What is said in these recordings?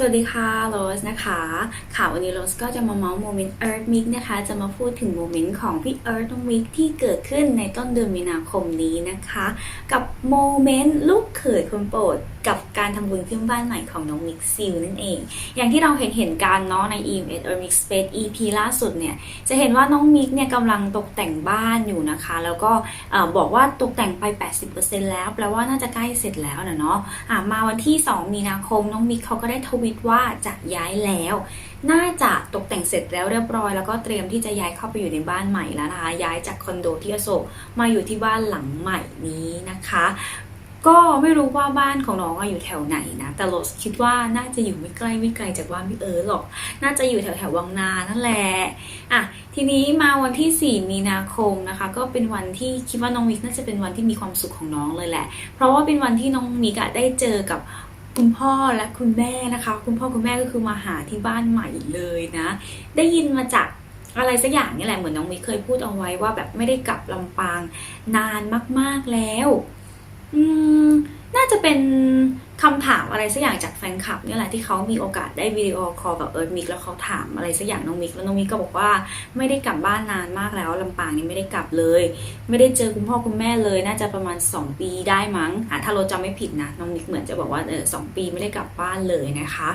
สวัสดีค่ะโรสนะคะค่ะวันนี้โรสก็จะมาเมาส์โมเมนต์เอิร์ธมิกนะคะ จะมาพูดถึงโมเมนต์ของพี่เอิร์ธมิกที่เกิดขึ้นในต้นเดือนมีนาคมนี้นะคะ กับโมเมนต์ลูกเขยคนโปรดกับการทำบุญขึ้นบ้านใหม่ของน้องมิกซิลนั่นเอง อย่างที่เราเห็นเห็นกันเนาะใน EMS e r Mix Space EP ล่าสุดเนี่ย จะเห็นว่าน้องมิกเนี่ยกำลังตกแต่งบ้านอยู่นะคะ แล้วก็บอกว่าตกแต่งไป 80%แล้วแปลว่าน่าจะใกล้เสร็จแล้วนะเนาะะมาวันที่ 2 มีนาคมน้องมิกเขาก็ได้ทวิตว่าจะย้ายแล้ว น่าจะตกแต่งเสร็จแล้วเรียบร้อย แล้วก็เตรียมที่จะย้ายเข้าไปอยู่ในบ้านใหม่แล้วนะคะ ย้ายจากคอนโดที่อโศกมาอยู่ที่บ้านหลังใหม่นี้นะคะ ก็ไม่รู้ว่าบ้านของน้องอยู่แถวไหนนะแต่โรสคิดว่าน่าจะอยู่ไม่ใกล้ไม่ไกลจากบ้านพี่เอิร์ธหรอก น่าจะอยู่แถวแถววังนานั่นแหละอะทีนี้มาวันที่ 4 มีนาคมนะคะ ก็เป็นวันที่คิดว่าน้องมิกน่าจะเป็นวันที่มีความสุขของน้องเลยแหละ เพราะว่าเป็นวันที่น้องมิกะได้เจอกับ คุณพ่อและคุณแม่นะคะ คุณพ่อคุณแม่ก็คือมาหาที่บ้านใหม่เลยนะ ได้ยินมาจากอะไรสักอย่างนี่แหละเหมือนน้องมิเคยพูดเอาไว้ว่าแบบไม่ได้กลับลำปางนานมาก ๆแล้ว อืมน่าจะเป็น คำถามอะไรสักอย่างจากแฟนคลับเนี่ยแหละที่เขามีโอกาสได้วิดีโอคอลกับเอิร์ธมิกแล้วเขาถามอะไรสักอย่างน้องมิกแล้วน้องมิกก็บอกว่าไม่ได้กลับบ้านนานมากแล้วลำปางนี่ไม่ได้กลับเลย ไม่ได้เจอคุณพ่อคุณแม่เลย น่าจะประมาณ 2 ปีได้มั้งอะถ้าเราจำไม่ผิดนะน้องมิกเหมือนจะบอกว่าเออสองปีไม่ได้กลับบ้านเลยนะคะ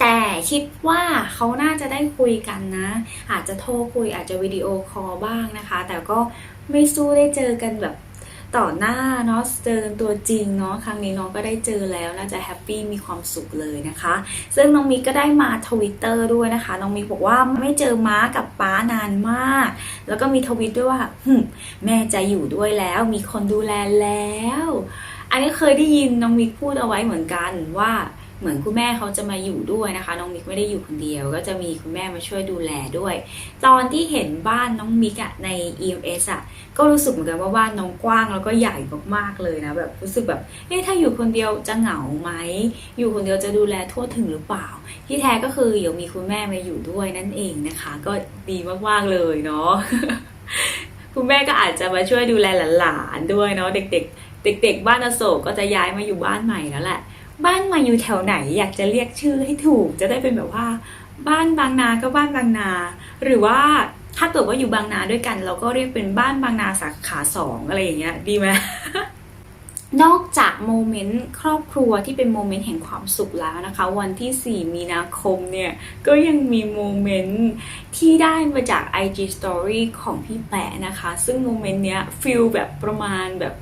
แต่คิดว่าเขาน่าจะได้คุยกันนะ อาจจะโทรคุยอาจจะวิดีโอคอลบ้างนะคะ แต่ก็ไม่สู้ได้เจอกันแบบ ต่อหน้าเนาะเจอกันตัวจริงเนาะครั้งนี้น้องก็ได้เจอแล้วน่าจะแฮปปี้มีความสุขเลยนะคะ ซึ่งน้องมิกก็ได้มาทวิตเตอร์ด้วยนะคะน้องมิกบอกว่าไม่เจอม้ากับป้านานมาก แล้วก็มีทวิตด้วยว่าแม่จะอยู่ด้วยแล้วมีคนดูแลแล้ว อันนี้เคยได้ยินน้องมิกพูดเอาไว้เหมือนกันว่า เหมือนคุณแม่เขาจะมาอยู่ด้วยนะคะ น้องมิกไม่ได้อยู่คนเดียว ก็จะมีคุณแม่มาช่วยดูแลด้วย ตอนที่เห็นบ้านน้องมิกอะใน EMS อะก็รู้สึกเหมือนกันว่าบ้านน้องกว้างแล้วก็ใหญ่มากๆเลยนะแบบรู้สึกแบบเอ๊ะถ้าอยู่คนเดียวจะเหงาไหมอยู่คนเดียวจะดูแลทั่วถึงหรือเปล่า ที่แท้ก็คือเดี๋ยวมีคุณแม่มาอยู่ด้วยนั่นเองนะคะ ก็ดีมากๆเลยเนาะคุณแม่ก็อาจจะมาช่วยดูแลหลานๆด้วยเนาะเด็ก ๆ เด็ก ๆ บ้านอโศกก็จะย้ายมาอยู่บ้านใหม่แล้วแหละ บ้านม่อยู่แถวไหนอยากจะเรียกชื่อให้ถูก จะได้เป็นแบบว่า บ้านบางนาก็บ้านบางนา หรือว่าถ้าเกิดว่าอยู่บางนาด้วยกัน เราก็เรียกเป็นบ้านบางนาสาขาสองอะไรอย่างเงี้ยดีไหมนอกจากโมเมนต์ครอบครัวที่เป็นโมเมนต์แห่งความสุขแล้วนะคะ วันที่ 4 มีนาคมเนี่ย ก็ยังมีโมเมนต์ที่ได้มาจาก IG Story ของพี่แปะนะคะ ซึ่งโมเมนต์เนี้ยฟิลแบบประมาณแบบ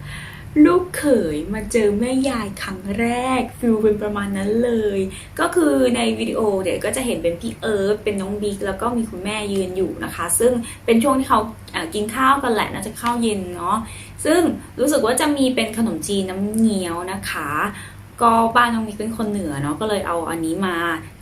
ลูกเขยมาเจอแม่ยายครั้งแรกฟิลเป็นประมาณนั้นเลย ก็คือในวิดีโอเดี๋ยวก็จะเห็นเป็นพี่เอิร์ธเป็นน้องบิ๊กแล้วก็มีคุณแม่ยืนอยู่นะคะ ซึ่งเป็นช่วงที่เขากินข้าวกันแหละน่าจะข้าวเย็นเนาะซึ่งรู้สึกว่าจะมีเป็นขนมจีนน้ำเงี้ยวนะคะ ก็บ้านน้องมิกเป็นคนเหนือเนาะก็เลยเอาอันนี้มา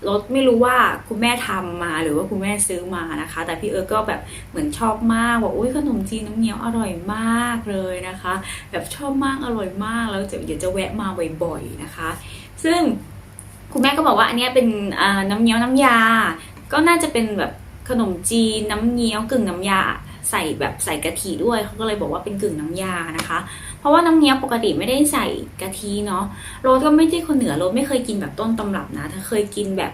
รถไม่รู้ว่าคุณแม่ทำมาหรือว่าคุณแม่ซื้อมานะคะ แต่พี่เอิร์ก็แบบเหมือนชอบมากบอกอุ้ยขนมจีนน้ำเงี้ยวอร่อยมากเลยนะคะ แบบชอบมากอร่อยมากแล้วจะเดี๋ยวจะแวะมาบ่อยๆนะคะ ซึ่งคุณแม่ก็บอกว่าอันนี้เป็นอ่าน้ำเงี้ยวน้ำยา ก็น่าจะเป็นแบบขนมจีนน้ำเงี้ยวกึ่งน้ำยา ใส่แบบใส่กะทิด้วยเขาก็เลยบอกว่าเป็นกึ่งน้ำยานะคะ เพราะว่าน้ำเงี้ยวปกติไม่ได้ใส่กะทิเนาะโรสก็ไม่ใช่คนเหนือโรสไม่เคยกินแบบต้นตำรับนะถ้าเคยกินแบบ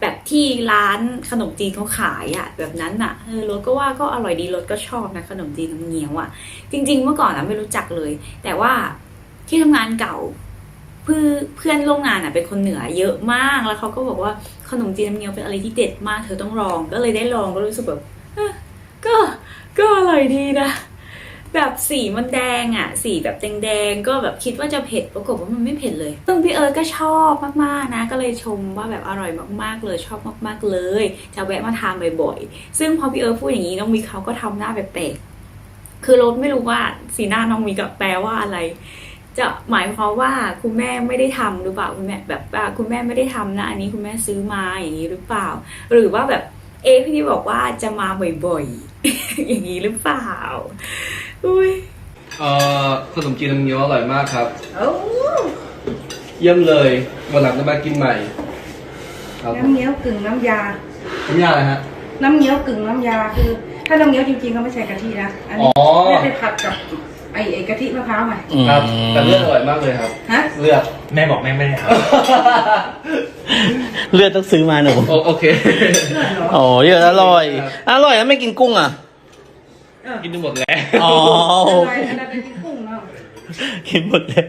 แบบที่ร้านขนมจีนเขาขายอะแบบนั้นอะเออโรสก็ว่าก็อร่อยดีโรสก็ชอบนะขนมจีนน้ำเงี้ยวอะจริง ๆ เมื่อก่อนอะไม่รู้จักเลย แต่ว่าที่ทำงานเก่าเพื่อเพื่อนร่วมงานอะเป็นคนเหนือเยอะมากแล้วเขาก็บอกว่าขนมจีนน้ำเงี้ยวเป็นอะไรที่เด็ดมากเธอต้องลอง ก็เลยได้ลองก็รู้สึกแบบก็ ก็อร่อยดีนะ แบบสีมันแดงอะ สีแบบแดงๆก็แบบคิดว่าจะเผ็ดปรากฏว่ามันไม่เผ็ดเลย ซึ่งพี่เอิร์ธก็ชอบมากๆนะ ก็เลยชมว่าแบบอร่อยมากๆเลยชอบมากๆเลย จะแวะมาทานบ่อยๆ ซึ่งพอพี่เอิร์ธพูดอย่างนี้น้องมิกเขาก็ทำหน้าแปลกๆคือรถไม่รู้ว่าสีหน้าน้องมิกแปลว่าอะไรจะหมายความว่าคุณแม่ไม่ได้ทำหรือเปล่าคุณแม่แบบคุณแม่ไม่ได้ทำนะ อันนี้คุณแม่ซื้อมาอย่างนี้หรือเปล่า หรือว่าแบบ เอะพี่นี่บอกว่าจะมาบ่อยๆ อย่างนี้หรือเปล่า อุ้ยเอ่อขนมจีนน้ำเงี้ยวอร่อยมากครับ โอ้เยี่ยมเลยวันหลังจะมากินใหม่ครับน้ำเงี้ยวกึ่งน้ำยา น้ำยาอะไรฮะ น้ำเงี้ยวกึ่งน้ำยาคือ ถ้าน้ำเงี้ยวจริงๆก็ไม่ใส่กะทินะ อันอ๋นี้อไม่ได้ผัดกับ ไอ้ไอ้กะทิมะพร้าวใหม่ครับ แต่เลือดอร่อยมากเลยครับ ฮะ เลือด แม่บอกแม่ไม่ได้ทเลือดต้องซื้อมาหนูโอโอเค เลือดเหรออ๋อเลือดอร่อย อร่อยแล้วไม่กินกุ้งอะ เออกินไปหมดแล้วอ๋อ อะไรอันนั้นเป็นกุ้งเนาะกินหมดแล้ว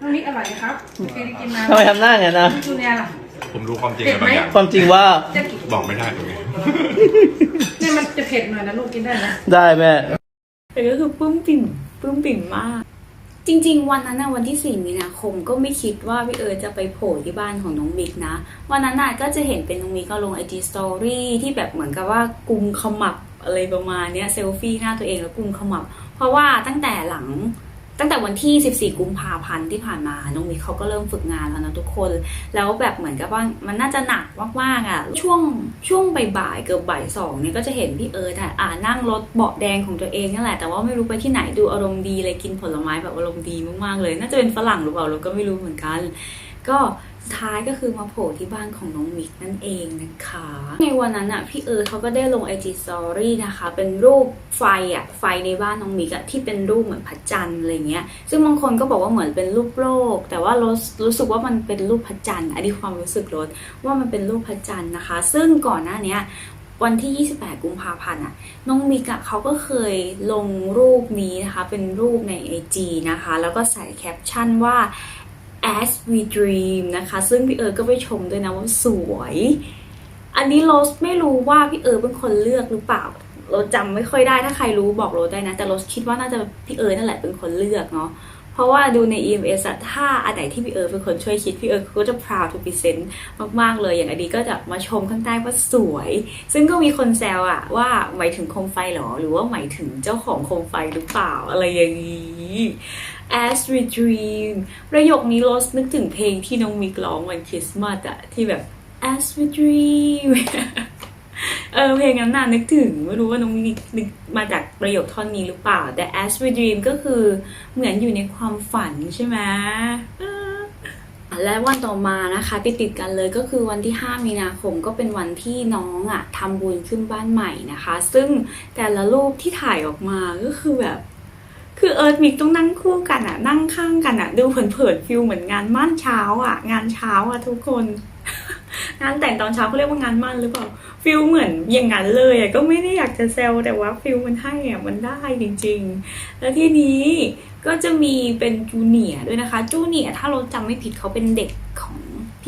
น้องมิกอร่อยไหมครับเคยได้กินมาทำไมทำหน้าอย่างนั้นนะจูเนียร์ล่ะ ผมรู้ความจริงอะไรบางอย่างความจริงว่าจะกินบอกไม่ได้ตรงนี้ เนี่ยมันจะเผ็ดหน่อยนะลูกกินได้ไหมได้แม่ แต่ก็คือปลื้มปิ่ม ปลื้มปิ่มมาก จริง ๆ วันนั้นนะวันที่ 4 มีนาคมก็ไม่คิดว่าพี่เอิร์จะไปโผล่ที่บ้านของน้องมิกนะ วันนั้นน่ะก็จะเห็นเป็นน้องมิกก็ลงไอจีสตอรี่ที่แบบเหมือนกับว่ากุมขมับอะไรประมาณเนี้ยเซลฟี่หน้าตัวเองแล้วกุมขมับ เพราะว่าตั้งแต่หลัง ตั้งแต่วันที่ 14 กุมภาพันธ์ที่ผ่านมาน้องมิกเขาก็เริ่มฝึกงานแล้วนะทุกคน แล้วแบบเหมือนกับว่ามันน่าจะหนักมากๆอะช่วงช่วงบ่ายๆเกือบบ่ายสองเนี่ยก็จะเห็นพี่เอิร์ธอ่อ่านั่งรถเบาะแดงของตัวเองนั่นแหละแต่ว่าไม่รู้ไปที่ไหนดูอารมณ์ดีเลยกินผลไม้แบบอารมณ์ดีมากๆเลย น่าจะเป็นฝรั่งหรือเปล่าเราก็ไม่รู้เหมือนกัน ก็สุดท้ายก็คือมาโผล่ที่บ้านของน้องมิกนั่นเองนะคะ ในวันนั้นอะพี่เอิร์ธเขาก็ได้ลง IG Story นะคะ เป็นรูปไฟอะไฟในบ้านน้องมิกอะที่เป็นรูปเหมือนพระจันทร์อะไรเงี้ย ซึ่งบางคนก็บอกว่าเหมือนเป็นรูปโลก แต่ว่ารู้รู้สึกว่ามันเป็นรูปพระจันทร์อันนี้ความรู้สึกรถว่ามันเป็นรูปพระจันทร์นะคะ ซึ่งก่อนหน้าเนี้ยวันที่ 28 กุมภาพันธ์อะ น้องมิกอะเขาก็เคยลงรูปนี้นะคะ เป็นรูปใน IG นะคะ แล้วก็ใส่แคปชั่นว่า as we dream นะคะ ซึ่งพี่เอิร์ก็ไปชมด้วยนะว่าสวย อันนี้โรสไม่รู้ว่าพี่เอิร์เป็นคนเลือกหรือเปล่าโรสจำไม่ค่อยได้ถ้าใครรู้บอกโรสได้นะ แต่โรสคิดว่าน่าจะพี่เอิร์นั่นแหละเป็นคนเลือกเนาะเพราะว่าดูใน EMS อะถ้าอันไหนที่พี่เอิร์เป็นคนช่วยคิดพี่เอิร์ก็จะ proud to present มาก ๆ เลยอย่างอดีก็จะมาชมข้างใต้ว่าสวย ซึ่งก็มีคนแซวอะว่าหมายถึงโคมไฟเหรอ หรือว่าหมายถึงเจ้าของโคมไฟหรือเปล่าอะไรอย่างนี้ As we dream ประโยคนี้โรสนึกถึงเพลงที่น้องมิกร้องวันคริสต์มาสอะที่แบบ As we dream เออเพลงนั้นน่ะนึกถึงไม่รู้ว่าน้องมิกนึกมาจากประโยคท่อนนี้หรือเปล่า แต่ As we dream ก็คือเหมือนอยู่ในความฝันใช่ไหมและวันต่อมานะคะติดติดกันเลยก็คือวันที่ 5 มีนาคมก็เป็นวันที่น้องอะทำบุญขึ้นบ้านใหม่นะคะ ซึ่งแต่ละรูปที่ถ่ายออกมาก็คือแบบ คือเอิร์ธมิกต้องนั่งคู่กันอะนั่งข้างกันอะดูเผินๆฟิลเหมือนงานมั่นเช้าอะงานเช้าอะทุกคน งานแต่งตอนเช้าเขาเรียกว่างานมั่นหรือเปล่าฟิลเหมือนอย่างนั้นเลยอะก็ไม่ได้อยากจะเซลแต่ว่าฟิลมันให้อะมันได้จริง ๆ แล้วที่นี้ก็จะมีเป็นจูเนียด้วยนะคะจูเนียถ้าเราจำไม่ผิดเขาเป็นเด็ก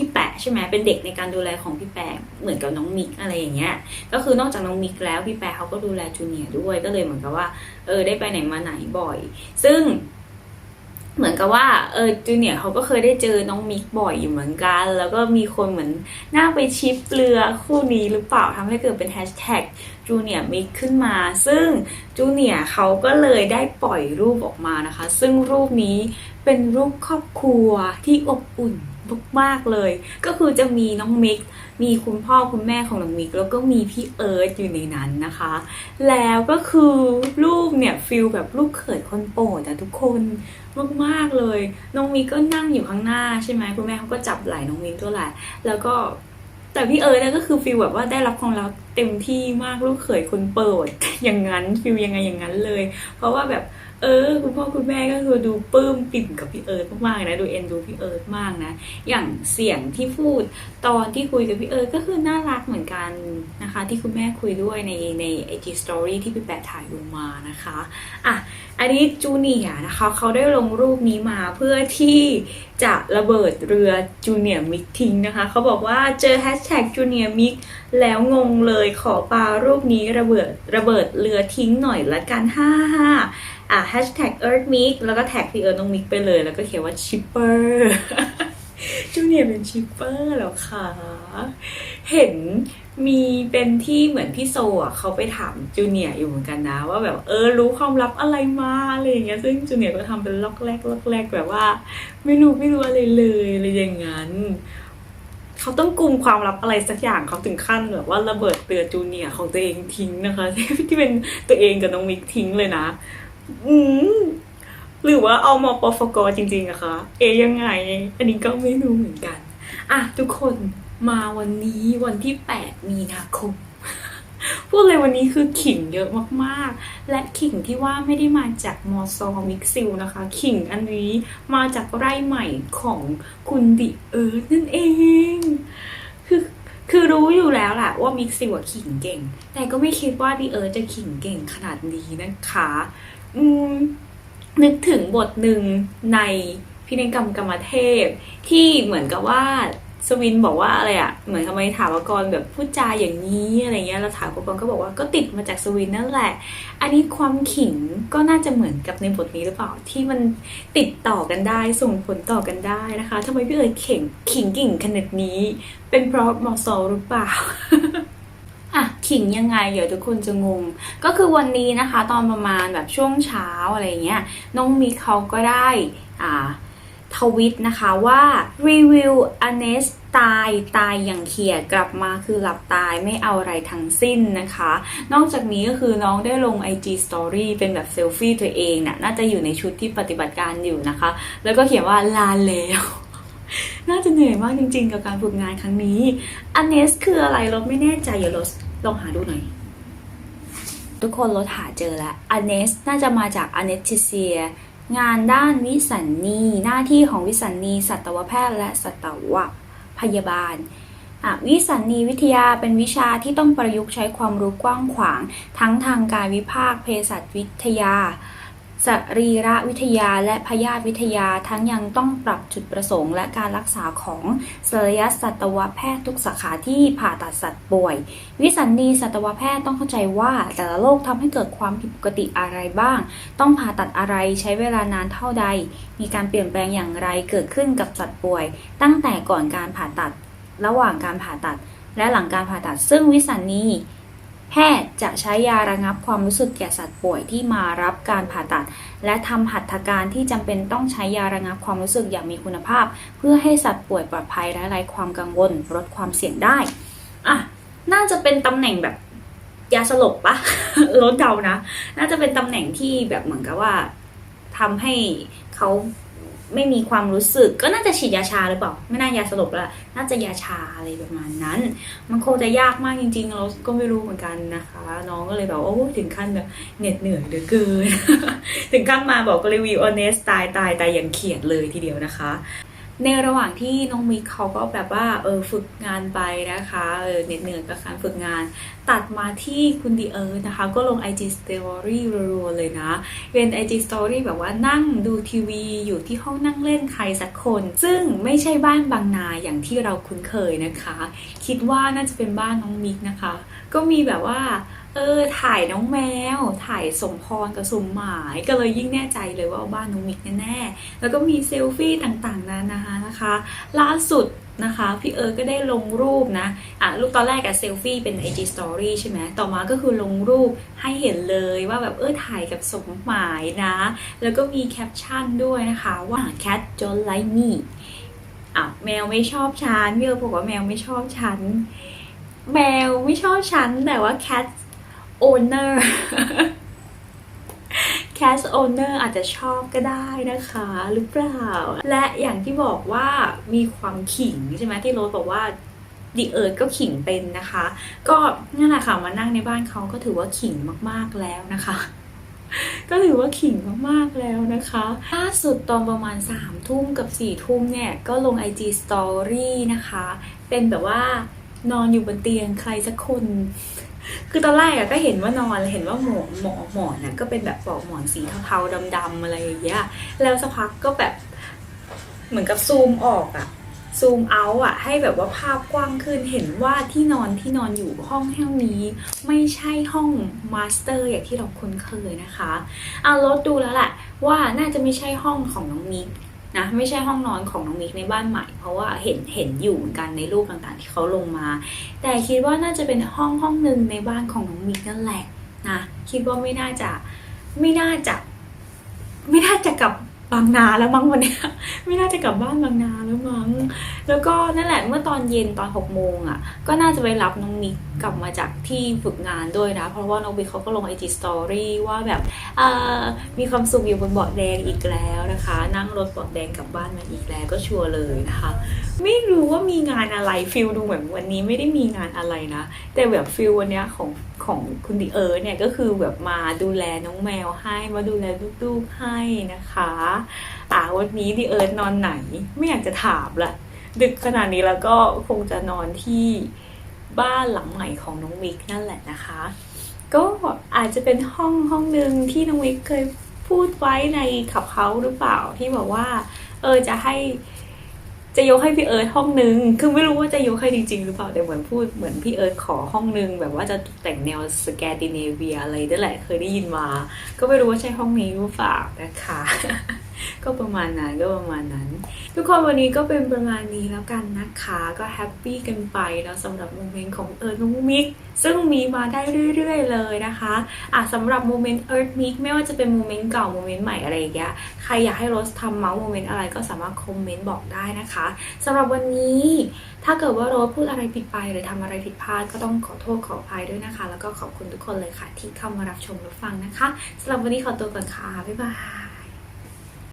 พี่แปะใช่ไหมเป็นเด็กในการดูแลของพี่แปะเหมือนกับน้องมิกอะไรอย่างเงี้ยก็คือนอกจากน้องมิกแล้วพี่แปะเขาก็ดูแลจูเนียร์ด้วยก็เลยเหมือนกับว่าเออได้ไปไหนมาไหนบ่อย ซึ่งเหมือนกับว่าเออจูเนียร์เขาก็เคยได้เจอน้องมิกบ่อยอยู่เหมือนกัน แล้วก็มีคนเหมือนน่าไปชิปเรือคู่นี้หรือเปล่าทำให้เกิดเป็นแฮชแท็กจูเนียร์มิกขึ้นมา ซึ่งจูเนียร์เขาก็เลยได้ปล่อยรูปออกมานะคะ ซึ่งรูปนี้เป็นรูปครอบครัวที่อบอุ่น มากๆเลย ก็คือจะมีน้องมิก มีคุณพ่อคุณแม่ของน้องมิก แล้วก็มีพี่เอิร์ธอยู่ในนั้นนะคะ แล้วก็คือรูปเนี่ยฟิลแบบลูกเขยคนโปรดอะทุกคนมากๆเลย น้องมิกก็นั่งอยู่ข้างหน้าใช่ไหมคุณแม่เขาก็จับไหล่น้องมิกตัวแหละแล้วก็แต่พี่เอิร์ธนี่ยก็คือฟิลแบบว่าได้รับความรักเต็มที่มากลูกเขยคนโปรดอย่างนั้นฟิลยังไงอย่างนั้นเลย เพราะว่าแบบ เออคุณพ่อคุณแม่ก็คือดูปลื้มปิ่มกับพี่เอิร์ธมากๆนะดูเอ็นดูพี่เอิร์ธมากนะ อย่างเสียงที่พูดตอนที่คุยกับพี่เอิร์ธก็คือน่ารักเหมือนกันนะคะ ที่คุณแม่คุยด้วยในใน IG Story ที่พี่แปะถ่ายลงมานะคะอะอันนี้จูเนียนะคะเขาได้ลงรูปนี้มาเพื่อที่จะระเบิดเรือจูเนียร์มิกทิ้งนะคะเขาบอกว่าเจอแฮชแท็กจูเนียร์มิกแล้วงงเลยขอปารูปนี้ระเบิดระเบิดเรือทิ้งหน่อยละกันฮ่าฮ่า อะแฮชแท็กเอิร์ธมิกแล้วก็แท็กพี่เอิร์ธน้องมิกไปเลย แล้วก็เขียนว่าชิปเปอร์จูเนียเป็นชิปเปอร์แล้วค่ะ เห็นมีเป็นที่เหมือนพี่โซอะเขาไปถามจูเนียอยู่เหมือนกันนะ ว่าแบบเออรู้ความลับอะไรมาอะไรอย่างเงี้ยซึ่งจูเนียก็ทำเป็นล็อกแรกล็อกแรกแบบว่า ไม่รู้ไม่รู้อะไรเลยอะไรอย่างนั้นเขาต้องกุมความลับอะไรสักอย่างเขาถึงขั้นแบบว่าระเบิดเตือจูเนียของตัวเองทิ้งนะคะ ที่เป็นตัวเองกับน้องมิกทิ้งเลยนะ อืมหรือว่าเอามาปฟกจริงๆอะคะเอยังไง อันนี้ก็ไม่รู้เหมือนกัน อะ ทุกคนมาวันนี้วันที่ 8 มีนาคมพูดเลยวันนี้คือขิงเยอะมากๆ และขิงที่ว่าไม่ได้มาจากมอซอมิกซิลนะคะ ขิงอันนี้มาจากไร่ใหม่ของคุณดิเอิร์นั่นเอง คือคือรู้อยู่แล้วแหละว่ามิกซิวอะขิงเก่ง แต่ก็ไม่คิดว่าดีเอิร์จะขิงเก่งขนาดนี้นะคะ นึกถึงบทหนึ่งในพินัยกรรมกรรมเทพ ที่เหมือนกับว่าสวินบอกว่าอะไรอะเหมือนทำไมถาวกรแบบพูดจาอย่างนี้อะไรเงี้ยแล้วถาวกรก็บอกว่าก็ติดมาจากสวินนั่นแหละ อันนี้ความขิงก็น่าจะเหมือนกับในบทนี้หรือเปล่าที่มันติดต่อกันได้ส่งผลต่อกันได้นะคะทำไมพี่เอ๋ยเข่งขิงกิ่งขนาดนี้ เป็นเพราะมอซอหรือเปล่า ขิงยังไงเดี๋ยวทุกคนจะงง ก็คือวันนี้นะคะ ตอนประมาณแบบช่วงเช้าอะไรเงี้ยน้องมิกเขาก็ได้อ่าทวิตนะคะว่ารีวิวอเนสตายตายอย่างเขียดกลับมาคือหลับตายไม่เอาอะไรทั้งสิ้นนะคะ นอกจากนี้ก็คือน้องได้ลง IG Story เป็นแบบเซลฟี่ตัวเองน่ะน่าจะอยู่ในชุดที่ปฏิบัติการอยู่นะคะ แล้วก็เขียนว่าลาแล้ว น่าจะเหนื่อยมากจริงๆ กับการฝึกงานครั้งนี้อเนสคืออะไรเราไม่แน่ใจอย่าเรา ลองหาดูหน่อย ทุกคนลดหาเจอแล้วอเนสน่าจะมาจากอเนติเซีย งานด้านวิสัญญีหน้าที่ของวิสัญญีสัตวแพทย์และสัตวพยาบาลอะวิสัญญีวิทยาเป็นวิชาที่ต้องประยุกต์ใช้ความรู้กว้างขวาง ทั้งทางการวิภาคเภสัชวิทยา สรีระวิทยาและพยาธิวิทยาทั้งยังต้องปรับจุดประสงค์ และการรักษาของศัลยสัตวแพทย์ทุกสาขาที่ผ่าตัดสัตว์ป่วย วิสัญญีสัตวแพทย์ต้องเข้าใจว่าแต่ละโรคทำให้เกิดความผิดปกติอะไรบ้าง ต้องผ่าตัดอะไรใช้เวลานานเท่าใด มีการเปลี่ยนแปลงอย่างไรเกิดขึ้นกับสัตว์ป่วย ตั้งแต่ก่อนการผ่าตัด ระหว่างการผ่าตัด และหลังการผ่าตัดซึ่งวิสัญญี แพทย์จะใช้ยาระงับความรู้สึกแก่สัตว์ป่วยที่มารับการผ่าตัด และทำหัตถการที่จำเป็นต้องใช้ยาระงับความรู้สึกอย่างมีคุณภาพ เพื่อให้สัตว์ป่วยปลอดภัยและไร้ความกังวลลดความเสี่ยงได้อะน่าจะเป็นตำแหน่งแบบยาสลบปะลดเดานะ น่าจะเป็นตำแหน่งที่แบบเหมือนกับว่าทำให้เขา ไม่มีความรู้สึก ก็น่าจะฉีดยาชาหรือเปล่า ไม่น่ายาสลบละน่าจะยาชาอะไรประมาณนั้น มันคงจะยากมากจริง ๆ เราก็ไม่รู้เหมือนกันนะคะ น้องก็เลยแบบโอ้ถึงขั้นแบบเหน็ดเหนื่อยเหลือเกิน ถึงขั้นมาบอกก็เลยวิวอเนสตายตายตายอย่างเขียดเลยทีเดียวนะคะ ในระหว่างที่น้องมิกเขาก็แบบว่าเออฝึกงานไปนะคะเออเหน็ดเหนื่อยกับการฝึกงาน ตัดมาที่คุณดีเอิร์ธนะคะ ก็ลง IG Story รัวๆเลยนะ เป็น IG Story แบบว่านั่งดูทีวีอยู่ที่ห้องนั่งเล่นใครสักคน ซึ่งไม่ใช่บ้านบางนาอย่างที่เราคุ้นเคยนะคะ คิดว่าน่าจะเป็นบ้านน้องมิกนะคะ ก็มีแบบว่า เออถ่ายน้องแมว ถ่ายสมพรกับสมหมายก็เลยยิ่งแน่ใจเลยว่าบ้านน้องมิกแน่ๆแล้วก็มีเซลฟี่ต่างๆนานานะคะ ล่าสุดนะคะพี่เอิร์ก็ได้ลงรูปนะอะรูปตอนแรกอะเซลฟี่เป็น IG Story ใช่ไหมต่อมาก็คือลงรูปให้เห็นเลยว่าแบบเออถ่ายกับสมหมายนะ แล้วก็มีแคปชั่นด้วยนะคะว่า cat don't like me อะแมวไม่ชอบฉันพี่เอิร์บอกว่าแมวไม่ชอบฉัน แมวไม่ชอบฉันแต่ว่า cat owner cat owner อาจจะชอบก็ได้นะคะหรือเปล่า และอย่างที่บอกว่ามีความขิงใช่ไหมที่โรสบอกว่าดิเอิร์ดก็ขิงเป็นนะคะ ก็นั่นแหละค่ะมานั่งในบ้านเขาก็ถือว่าขิงมากๆแล้วนะคะ ก็ถือว่าขิงมากๆแล้วนะคะล่าสุดตอนประมาณ3ามทุ่มกับ4ี่ทุ่มเนี่ย ก็ลง IG Story นะคะ เป็นแบบว่านอนอยู่บนเตียงใครสักคน คือตอนแรกอะก็เห็นว่านอนเห็นว่าหมอนหมอหมอนน่ะก็เป็นแบบปลอกหมอนสีเทาๆดำๆอะไรอย่างเงี้ยแล้วสักพักก็แบบเหมือนกับซูมออกอะซูมเอาอะให้แบบว่าภาพกว้างขึ้นเห็นว่าที่นอนที่นอนอยู่ห้องแห่งนี้ ไม่ใช่ห้องมาสเตอร์อย่างที่เราคุ้นเคยนะคะเอาลดดูแล้วแหละว่าน่าจะไม่ใช่ห้องของน้องมิก นะไม่ใช่ห้องนอนของน้องมิกในบ้านใหม่ เพราะว่าเห็นเห็นอยู่เหมือนกันในรูปต่างๆ ที่เขาลงมา แต่คิดว่าน่าจะเป็นห้องห้องหนึ่งในบ้านของน้องมิกนั่นแหละนะคิดว่าไม่น่าจะไม่น่าจะ ไม่น่าจะกลับ บางนาแล้วมั้งวันนี้ไม่น่าจะกลับบ้านบางนาแล้วมั้งแล้วก็นั่นแหละเมื่อตอนเย็นตอนหกโมงอะ ก็น่าจะไปรับน้องมิกกลับมาจากที่ฝึกงานด้วยนะ เพราะว่าน้องมิกเขาก็ลงไอจีสตอรี่ว่าแบบมีความสุขอยู่บนเบาะแดงอีกแล้วนะคะ นั่งรถเบาะแดงกลับบ้านมาอีกแล้วก็ชัวร์เลยนะคะ ไม่รู้ว่ามีงานอะไรฟิลดูเหมือนวันนี้ไม่ได้มีงานอะไรนะ แต่แบบฟิลวันนี้ของของคุณดิเอิร์เนี่ยก็คือแบบมาดูแลน้องแมวให้มาดูแลลูกๆให้นะคะอ่าวันนี้ดิเอิร์ธนอนไหน ไม่อยากจะถามละ ดึกขนาดนี้แล้วก็คงจะนอนที่บ้านหลังใหม่ของน้องมิกนั่นแหละนะคะ ก็อาจจะเป็นห้องห้องหนึ่งที่น้องมิกเคยพูดไว้ในขับเขาหรือเปล่าที่บอกว่า เออจะให้จะยกให้พี่เอิร์ธห้องนึง คือไม่รู้ว่าจะยกให้จริงๆหรือเปล่า แต่เหมือนพูดเหมือนพี่เอิร์ธขอห้องนึง แบบว่าจะแต่งแนวสแกนดิเนเวียอะไรนั่นแหละ เคยได้ยินมา ก็ไม่รู้ว่าใช่ห้องนี้หรือเปล่านะคะ ก็ประมาณนั้นก็ประมาณนั้น ทุกคนวันนี้ก็เป็นประมาณนี้แล้วกันนะคะ ก็แฮปปี้กันไปแล้วสำหรับโมเมนต์ของเอิร์ธน้งมิกซึ่งมีมาได้เรื่อยๆ เลยนะคะอะสำหรับโมเมนต์เอิร์ธมิกไม่ว่าจะเป็นโมเมนต์เก่าโมเมนต์ใหม่อะไรอย่างเงี้ยใครอยากให้โรสทำเมาส์โมเมนต์อะไรก็สามารถคอมเมนต์บอกได้นะคะสำหรับวันนี้ถ้าเกิดว่าโรสพูดอะไรผิดไปหรือทำอะไรผิดพลาดก็ต้องขอโทษขออภัยด้วยนะคะ แล้วก็ขอบคุณทุกคนเลยค่ะ ที่เข้ามารับชมรับฟังนะคะสำหรับวันนี้ขอตัวก่อนค่ะบ๊ายบาย